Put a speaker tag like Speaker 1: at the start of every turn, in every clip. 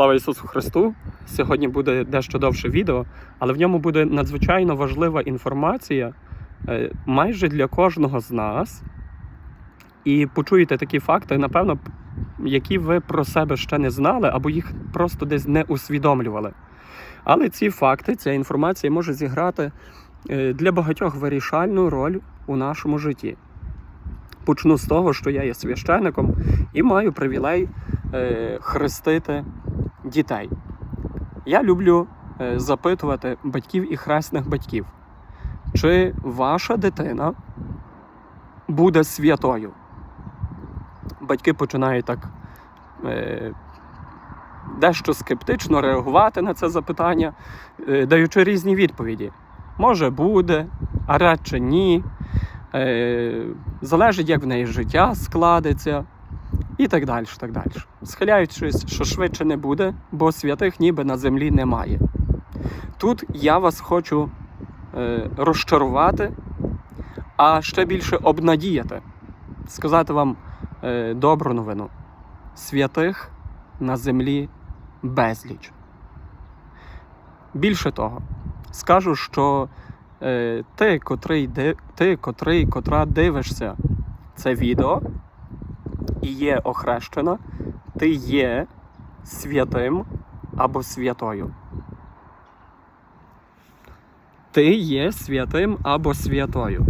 Speaker 1: Слава Ісусу Христу! Сьогодні буде дещо довше відео, але в ньому буде надзвичайно важлива інформація е, майже для кожного з нас. І почуєте такі факти, напевно, які ви про себе ще не знали, або їх просто десь не усвідомлювали. Але ці факти, ця інформація може зіграти е, для багатьох вирішальну роль у нашому житті. Почну з того, що я є священником і маю привілей е, хрестити дітей. Я люблю е, запитувати батьків і хресних батьків, чи ваша дитина буде святою. Батьки починають так е, дещо скептично реагувати на це запитання, е, даючи різні відповіді. Може буде, а радше ні. Е, залежить, як в неї життя складеться, і так далі. так далі. Схиляючись, що швидше не буде, бо святих ніби на землі немає. Тут я вас хочу е, розчарувати, а ще більше обнадіяти, сказати вам е, добру новину. Святих на землі безліч. Більше того, скажу, що е, ти, котрий, ти, котрий, котра дивишся це відео і є охрещена, ти є святим або святою. Ти є святим або святою.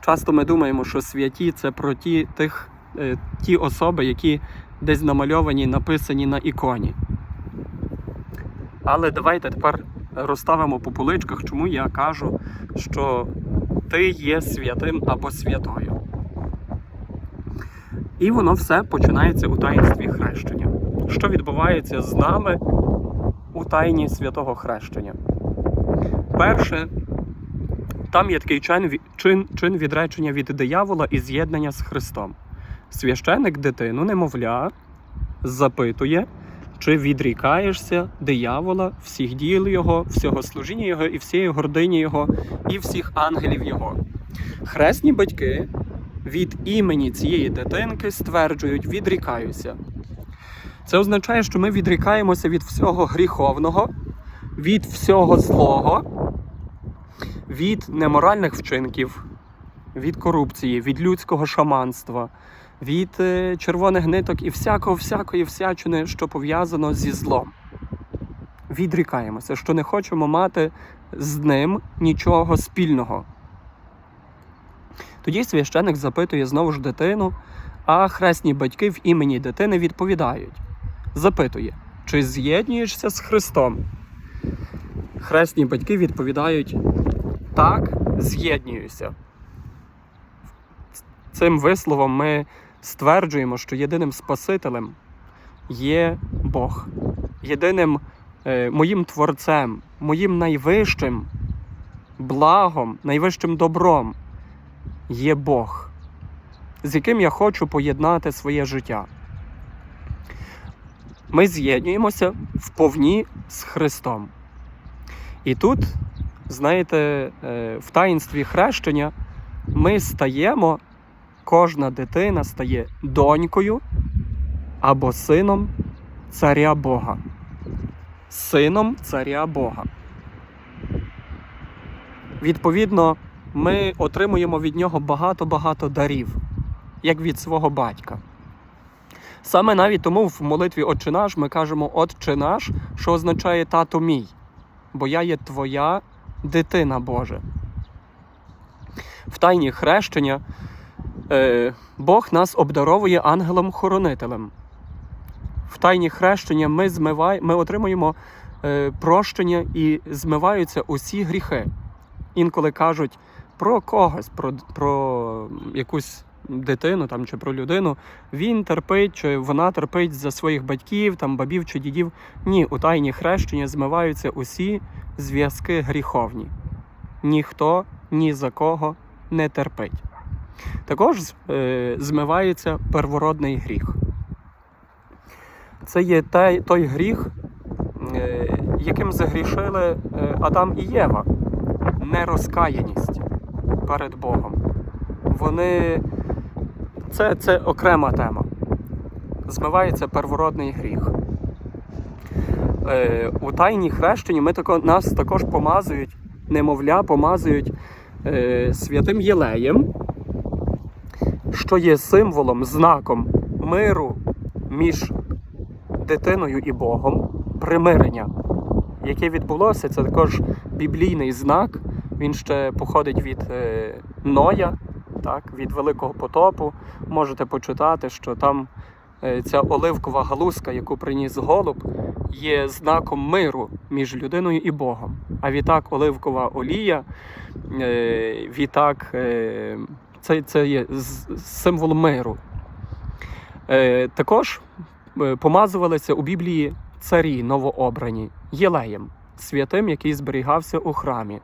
Speaker 1: Часто ми думаємо, що святі це про ті, тих, е, ті особи, які десь намальовані, написані на іконі. Але давайте тепер розставимо по поличках, чому я кажу, що ти є святим або святою. І воно все починається у таїнстві хрещення. Що відбувається з нами у тайні святого хрещення? Перше, там є такий чин, чин, чин відречення від диявола і з'єднання з Христом. Священик дитину, немовля, запитує, чи відрікаєшся диявола, всіх діл його, всього служіння його і всієї гордині його, і всіх ангелів його. Хресні батьки від імені цієї дитинки стверджують, відрікаюся. Це означає, що ми відрікаємося від всього гріховного, від всього злого, від неморальних вчинків, від корупції, від людського шаманства, від е, червоних ниток і всякого, всякої всячини, що пов'язано зі злом. Відрікаємося, що не хочемо мати з ним нічого спільного. Тоді священик запитує знову ж дитину, а хресні батьки в імені дитини відповідають. Запитує, чи з'єднуєшся з Христом? Хресні батьки відповідають: так, з'єднуюся. Цим висловом ми стверджуємо, що єдиним Спасителем є Бог. Єдиним е, моїм творцем, моїм найвищим благом, найвищим добром є Бог, з яким я хочу поєднати своє життя. Ми з'єднуємося вповні з Христом. І тут, знаєте, е, в таїнстві хрещення ми стаємо, кожна дитина стає донькою або сином царя Бога. Сином царя Бога. Відповідно, ми отримуємо від нього багато-багато дарів, як від свого батька. Саме навіть тому в молитві Отче наш ми кажемо Отче наш, що означає тато мій, бо я є твоя дитина Божа. В тайні хрещення е, Бог нас обдаровує ангелом-хоронителем. В тайні хрещення ми, змивай, ми отримуємо е, прощення і змиваються усі гріхи. Інколи кажуть про когось, про, про якусь дитину там, чи про людину, він терпить, чи вона терпить за своїх батьків, там, бабів чи дідів. Ні, у тайні хрещення змиваються усі зв'язки гріховні. Ніхто ні за кого не терпить. Також е, змивається первородний гріх. Це є той, той гріх, е, яким загрішили е, Адам і Єва. Нерозкаяність перед Богом. Вони. Це, це окрема тема. змивається первородний гріх. Е, у тайній хрещенні ми тако, нас також помазують, немовля, помазують е, святим Єлеєм, що є символом, знаком миру між дитиною і Богом, примирення, яке відбулося, це також біблійний знак. Він ще походить від е, Ноя, так, від Великого потопу. Можете почитати, що там е, ця оливкова галузка, яку приніс голуб, є знаком миру між людиною і Богом. А відтак оливкова олія, е, відтак це, це є символ миру. Також помазувалися у Біблії царі новообрані Єлеєм, святим, який зберігався у храмі.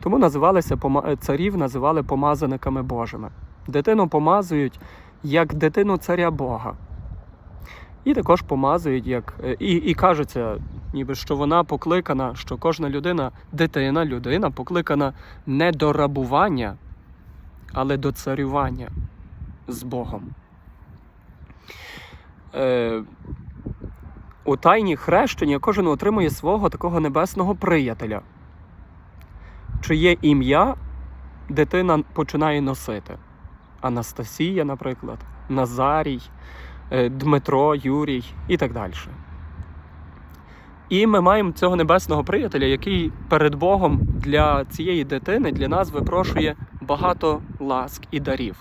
Speaker 1: Тому називалися е, царів називали помазаниками Божими. Дитину помазують як дитину царя Бога. І також помазують як. е, І, і кажеться, ніби що вона покликана, що кожна людина, дитина, людина покликана не до рабування, але до царювання з Богом. Е, у тайні хрещення кожен отримує свого такого небесного приятеля, чиє ім'я дитина починає носити. Анастасія, наприклад, Назарій, е, Дмитро, Юрій і так далі. І ми маємо цього небесного приятеля, який перед Богом для цієї дитини, для нас випрошує багато ласк і дарів.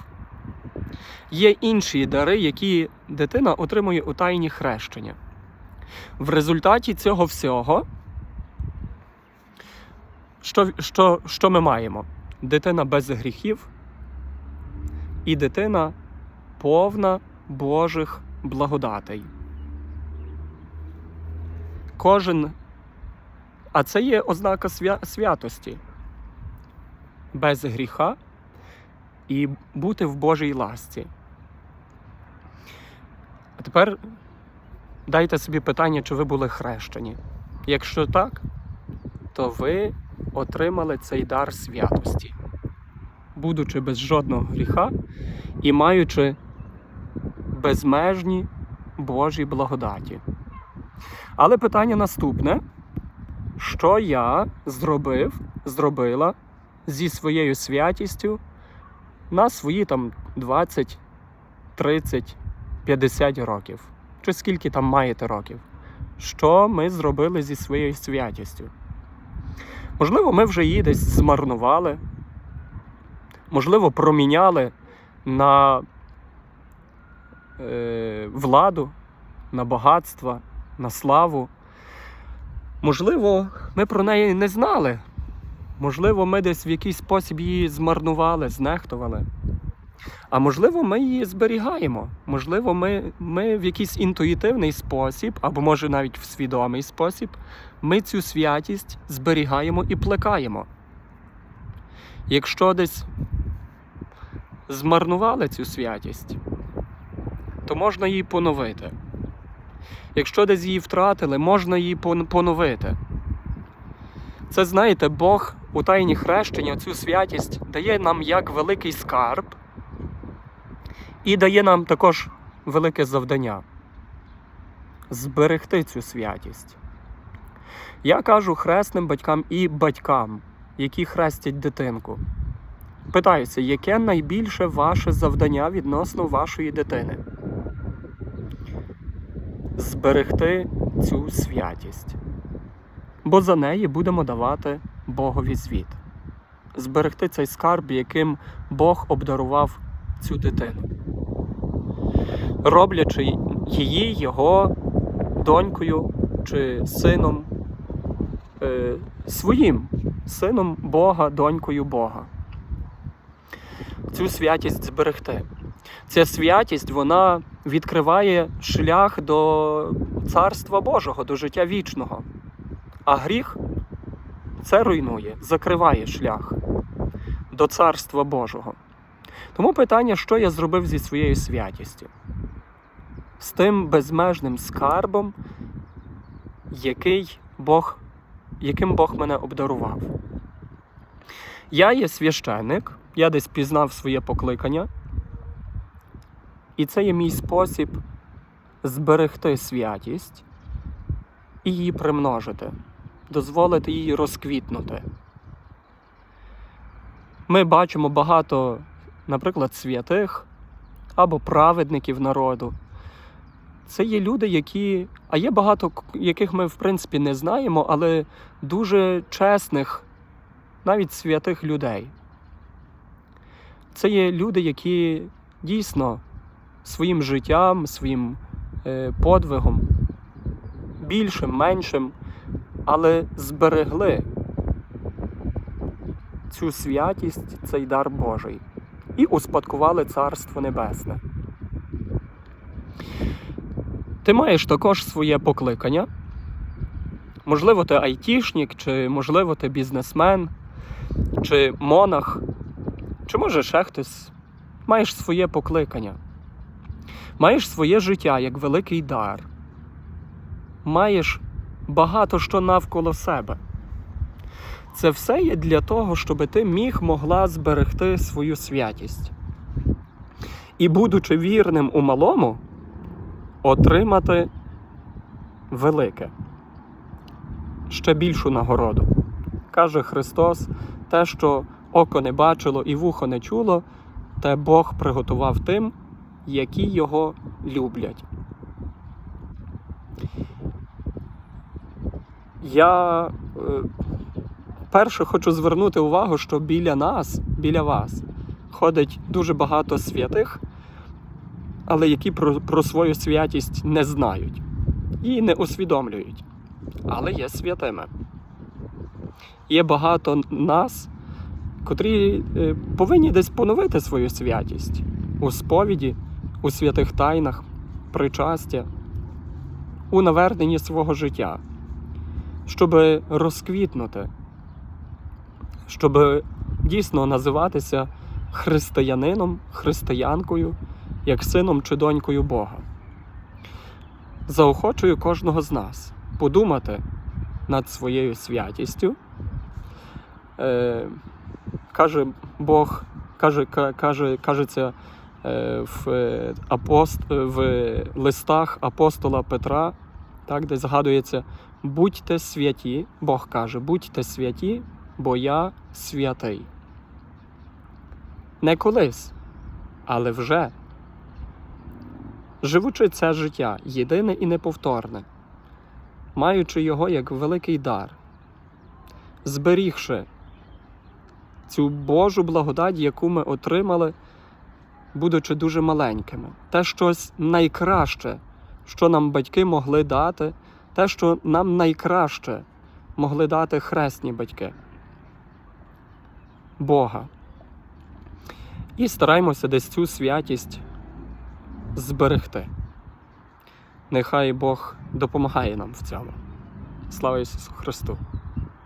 Speaker 1: Є інші дари, які дитина отримує у тайні хрещення. В результаті цього всього, що, що, що ми маємо? Дитина без гріхів і дитина повна Божих благодатей. Кожен. А це є ознака свя... святості. Без гріха і бути в Божій ласці. А тепер дайте собі питання, чи ви були хрещені. Якщо так, то ви отримали цей дар святості, будучи без жодного гріха і маючи безмежні Божі благодаті. Але питання наступне: що я зробив, зробила зі своєю святістю на свої там 20, 30, 50 років? Чи скільки там маєте років? Що ми зробили зі своєю святістю? Можливо, ми вже її десь змарнували, можливо, проміняли на е, владу, на багатство, на славу. Можливо, ми про неї не знали. Можливо, ми десь в якийсь спосіб її змарнували, знехтували. А можливо, ми її зберігаємо. Можливо, ми, ми в якийсь інтуїтивний спосіб, або може навіть в свідомий спосіб, ми цю святість зберігаємо і плекаємо. Якщо десь змарнували цю святість, то можна її поновити. Якщо десь її втратили, можна її поновити. Це знаєте, Бог у тайні хрещення цю святість дає нам як великий скарб і дає нам також велике завдання зберегти цю святість. Я кажу хресним батькам і батькам, які хрестять дитинку. Питаюся, яке найбільше ваше завдання відносно вашої дитини? Зберегти цю святість. Бо за неї будемо давати Богові звіт. Зберегти цей скарб, яким Бог обдарував цю дитину, роблячи її його донькою чи сином, е, своїм сином Бога, донькою Бога. Цю святість зберегти. Ця святість вона відкриває шлях до Царства Божого, до життя вічного. А гріх це руйнує, закриває шлях до Царства Божого. Тому питання, що я зробив зі своєю святістю? З тим безмежним скарбом, який Бог, яким Бог мене обдарував. Я є священник, я десь пізнав своє покликання, і це є мій спосіб зберегти святість і її примножити, дозволити їй розквітнути. Ми бачимо багато, наприклад, святих або праведників народу. Це є люди, які. А є багато, яких ми, в принципі, не знаємо, але дуже чесних, навіть святих людей. Це є люди, які дійсно своїм життям, своїм е, подвигом, більшим, меншим, але зберегли цю святість, цей дар Божий і успадкували Царство Небесне. Ти маєш також своє покликання. Можливо, ти айтішник, чи можливо, ти бізнесмен, чи монах, чи може ще хтось. Маєш своє покликання. Маєш своє життя як великий дар. Маєш багато що навколо себе. Це все є для того, щоб ти міг могла зберегти свою святість. І, будучи вірним у малому, отримати велике, ще більшу нагороду. Каже Христос, те, що око не бачило і вухо не чуло, те Бог приготував тим, які його люблять. Я е, перше хочу звернути увагу, що біля нас, біля вас, ходить дуже багато святих, але які про, про свою святість не знають і не усвідомлюють, але є святими. Є багато нас, котрі е, повинні десь поновити свою святість у сповіді, у святих тайнах, причастя, у наверненні свого життя, щоб розквітнути, щоб дійсно називатися християнином, християнкою, як сином чи донькою Бога. Заохочую кожного з нас подумати над своєю святістю. Е, каже Бог, каже, каже, кажеться е, в, е, апост, в листах апостола Петра, так, де згадується: будьте святі, Бог каже, будьте святі, бо я святий. Не колись, але вже. Живучи це життя єдине і неповторне, маючи його як великий дар, зберігши цю Божу благодать, яку ми отримали, будучи дуже маленькими, те щось найкраще, що нам батьки могли дати, те, що нам найкраще могли дати хресні батьки Бога. І стараємося десь цю святість зберегти. Нехай Бог допомагає нам в цьому. Слава Ісусу Христу!